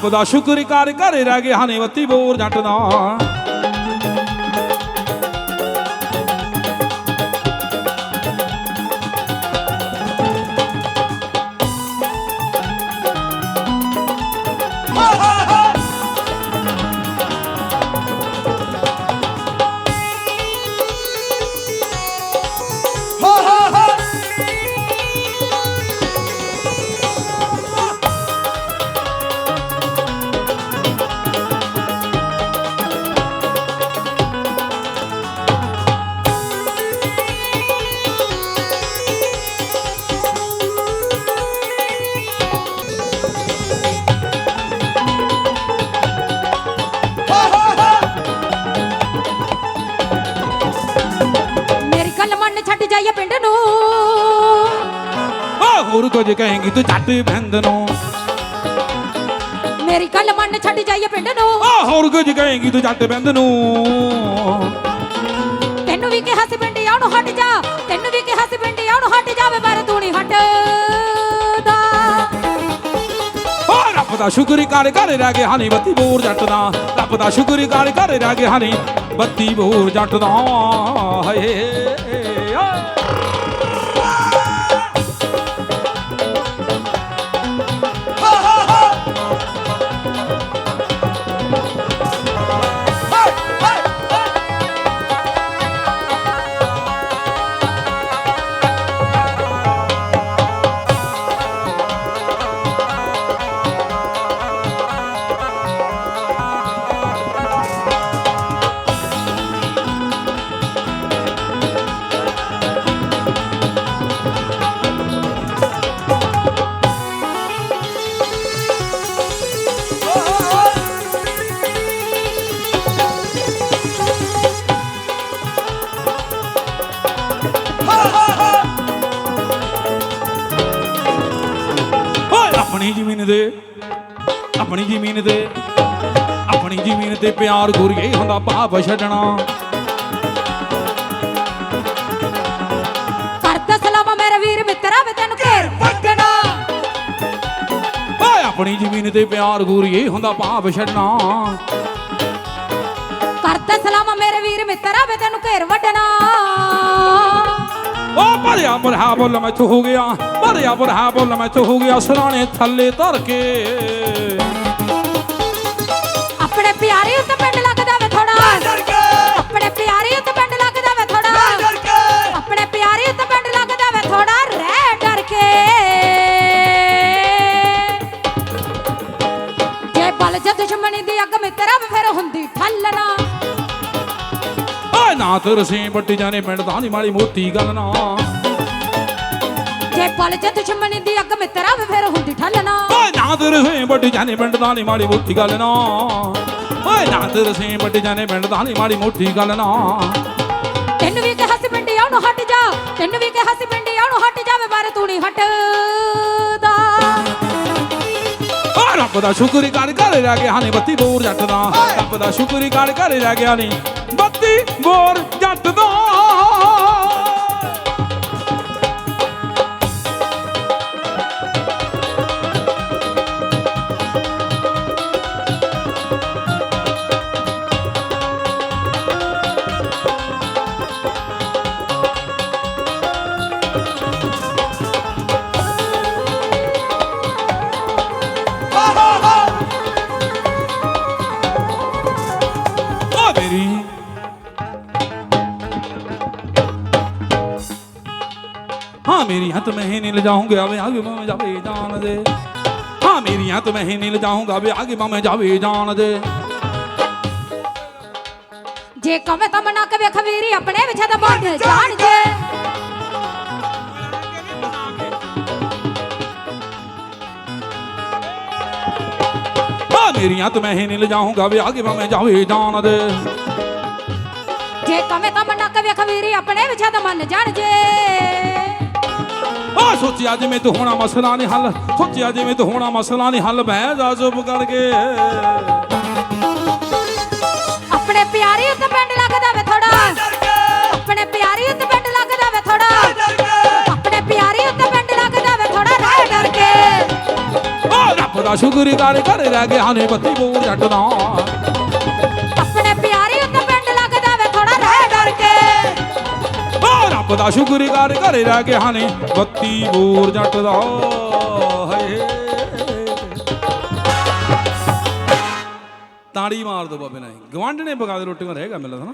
ਰੱਬ ਦਾ ਸ਼ੁਕਰ ਕਰ ਘਰੇ ਰਹਿ ਗਏ ਹਾਨੇ ਬੋਰ ਜੱਟ ਦਾ। ਹੋਰ ਕੁਝ ਕਹੇਂਗੀ ਤੂੰ ਜੱਟ ਬੰਦ ਨੂੰ। ਮੇਰੀ ਗੱਲ ਮੰਨ ਛੱਡ ਜਾਈਏ ਪਿੰਡ ਨੂੰ। ਓ ਹੋਰ ਕੁਝ ਕਹੇਂਗੀ ਤੂੰ ਜੱਟ ਬੰਦ ਨੂੰ। ਤੈਨੂੰ ਵੀ ਕਿਹਾ ਸੀ ਪਿੰਡ ਆਉਣ ਹਟ ਜਾ। ਤੈਨੂੰ ਵੀ ਕਿਹਾ ਸੀ ਪਿੰਡ ਆਉਣ ਹਟ ਜਾਵੇ ਪਰ ਤੂੰ ਨਹੀਂ ਹਟਦਾ। ਓ ਰੱਬ ਦਾ ਸ਼ੁਕਰ ਕਰ ਘਰੇ ਰਹਿ ਗਏ ਹਾਨੀ ਬੱਤੀ ਬੋਰ ਜੱਟ ਦਾ ਰੱਬ ਦਾ ਸ਼ੁਕਰ ਕਰ ਘਰੇ ਰਹਿ ਗਏ ਹਾਨੀ ਬੱਤੀ ਬੋਰ ਜੱਟ ਦਾ ਹਾਏ। ਜ਼ਮੀਨ ਦੇ ਆਪਣੀ ਜ਼ਮੀਨ ਤੇ ਆਪਣੀ ਜ਼ਮੀਨ ਤੇ ਪਿਆਰ ਗੁਰੀਏ ਹੁੰਦਾ ਭਾਵ ਛੱਡਣਾ। ਕਰਦਾ ਸਲਾਮਾ ਮੇਰੇ ਵੀਰ ਮਿੱਤਰਾ ਵੇ ਤੈਨੂੰ ਘੇਰ ਓਏ ਆਪਣੀ ਜ਼ਮੀਨ ਤੇ ਪਿਆਰ ਗੁਰੀਏ ਹੁੰਦਾ ਭਾਵ ਛੱਡਣਾ। ਕਰਦਾ ਸਲਾਮਾ ਮੇਰੇ ਵੀਰ ਮਿੱਤਰਾ ਵੇ ਤੈਨੂੰ ਘੇਰ ਵੱਢਣਾ। ਓ ਭਰਿਆ ਬਰਹਾ ਬੋਲ ਮੈਂ ਹੋ ਗਿਆ ਭਰਿਆ ਬਰਹਾ ਬੋਲ ਮੈਂ ਹੋ ਗਿਆ ਸਰਾਣੇ ਥੱਲੇ ਧਰ ਕੇ। ਆਪਣੇ ਪਿਆਰੇ ਉੱਤੇ ਪਿੰਡ ਲੱਗਦਾ ਵੇ ਥੋੜਾ ਆਪਣੇ ਪਿਆਰੇ ਉੱਤੇ ਪਿੰਡ ਲੱਗਦਾ ਵੇ ਥੋੜਾ ਆਪਣੇ ਪਿਆਰੇ ਉੱਤੇ ਪਿੰਡ ਲੱਗਦਾ ਵੇ ਥੋੜਾ ਰਹਿ ਡਰ ਕੇ। ਜੇ ਬਲ ਜੇ ਦੁਸ਼ਮਣੀ ਦੀ ਅੱਗ ਮਿੱਤਰਾ ਵੇ ਓਏ ਨਾ ਤਰਸੇ ਬੱਟੀ ਜਾਣੇ ਪਿੰਡ ਨਹੀਂ ਮਾੜੀ ਮੋਟੀ ਗੱਲ ਨਾ। ਜੇ ਬਲ ਜੇ ਦੁਸ਼ਮਣੀ ਦੀ ਅੱਗ ਮਿੱਤਰਾ ਫਿਰ ਹੁੰਦੀ ਠੱਲਣਾ ਓਏ ਨਾ ਤਰਸੇ ਬੱਟੀ ਜਾਣੇ ਪਿੰਡ ਨਹੀਂ ਮਾੜੀ ਮੋਟੀ ਗੱਲ ਨਾ। ਓਏ ਨਾ ਤਰਸੇ ਬੱਟੀ ਜਾਣੇ ਪਿੰਡ ਨਹੀਂ ਮਾੜੀ ਮੋਟੀ ਗੱਲ ਨਾ। ਤੈਨੂੰ ਵੀ ਕਿਹਾ ਸੀ ਪਿੰਡ ਆਉਣ ਹਟ ਜਾ ਤੈਨੂੰ ਵੀ ਕਿਹਾ ਸੀ ਪਿੰਡ ਆਉਣ ਹਟ ਜਾਵੇ ਪਰ ਤੂੰ ਨਹੀਂ ਹਟਦਾ। ਰੱਬ ਦਾ ਸ਼ੁਕਰ ਕਰ ਘਰੇ ਰਹਿ ਗਿਆ ਨੇ ਬੱਤੀ ਬੋਰ ਜੱਟ ਦਾ। ਰੱਬ ਦਾ ਸ਼ੁਕਰ ਕਰ ਘਰੇ ਰਹਿ ਗਿਆ ਨੇ। ਬੱਤੀ ਬੋਰ ਜੱਟ ਦਾ। ਮੇਰੀ ਹੱਥ ਮੈਂ ਨਹੀਂ ਲਜਾਉਂਗੇ ਆਵੇ ਆਗੇ ਮੈਂ ਜਾਵੇ ਜਾਣ ਦੇ ਹਾਂ ਮੇਰੀ ਹੱਥ ਮੈਂ ਨਹੀਂ ਲਜਾਉਂਗਾ ਆਵੇ ਆਗੇ ਮੈਂ ਜਾਵੇ ਜਾਣ ਦੇ ਜੇ ਕਵੇਂ ਤਾਂ ਮਨਾ ਕਵੇ ਖਵੀਰੀ ਆਪਣੇ ਵਿੱਚ ਤਾਂ ਬੋਲ ਜਾਣ ਜੇ ਮੇਰੀਆਂ ਤਾਂ ਮੈਂ ਹੀ ਨਹੀਂ ਲਜਾਉਂਗਾ ਵੇ ਆਗੇ ਮੈਂ ਜਾਵੇ ਜਾਣ ਦੇ ਜੇ ਕਵੇਂ ਤਾਂ ਮਨਾ ਕਵੇ ਖਵੀਰੀ ਆਪਣੇ ਵਿੱਚ ਤਾਂ ਮੰਨ ਜਾਣ ਜੇ ਆ ਸੋਚਿਆ ਜਿਵੇਂ ਤੂੰ ਹੋਣਾ ਮਸਲਾ ਨਹੀਂ ਹੱਲ ਸੋਚਿਆ ਜਿਵੇਂ ਤੂੰ ਹੋਣਾ ਮਸਲਾ ਨਹੀਂ ਹੱਲ ਬਹਿ ਜਾ ਚੁੱਪ ਕਰਕੇ। ਆਪਣੇ ਪਿਆਰੀ ਉੱਤੇ ਪਿੰਡ ਲੱਗਦਾ ਵੇ ਥੋੜਾ ਆਪਣੇ ਪਿਆਰੀ ਉੱਤੇ ਪਿੰਡ ਲੱਗਦਾ ਵੇ ਥੋੜਾ ਆਪਣੇ ਪਿਆਰੀ ਉੱਤੇ ਪਿੰਡ ਲੱਗਦਾ ਵੇ ਥੋੜਾ ਰਹਿ ਡਰ ਕੇ। ਓ ਰੱਬ ਦਾ ਸ਼ੁਕਰ ਕਰ ਘਰ ਰਹਿ ਗਿਆ ਹਾਨੀ ਬੱਤੀ ਬੋਰ ਜੱਟ ਦਾ ਰੱਬ ਦਾ ਸ਼ੁਕਰ ਘਰੇ ਰਹਿ ਕੇ ਹਾਨੀ ਬੱਤੀ ਬੋਰ ਜੱਟ ਦਾ। ਹਾਏ ਤਾੜੀ ਮਾਰ ਦੋ ਬਾਬੇ ਨਾਲ ਗਵਾਂਢ ਨੇ ਪਕਾ ਦੇ ਰੋਟੀਆਂ ਰਹੇਗਾ ਮਿਲਦਾ ਨਾ।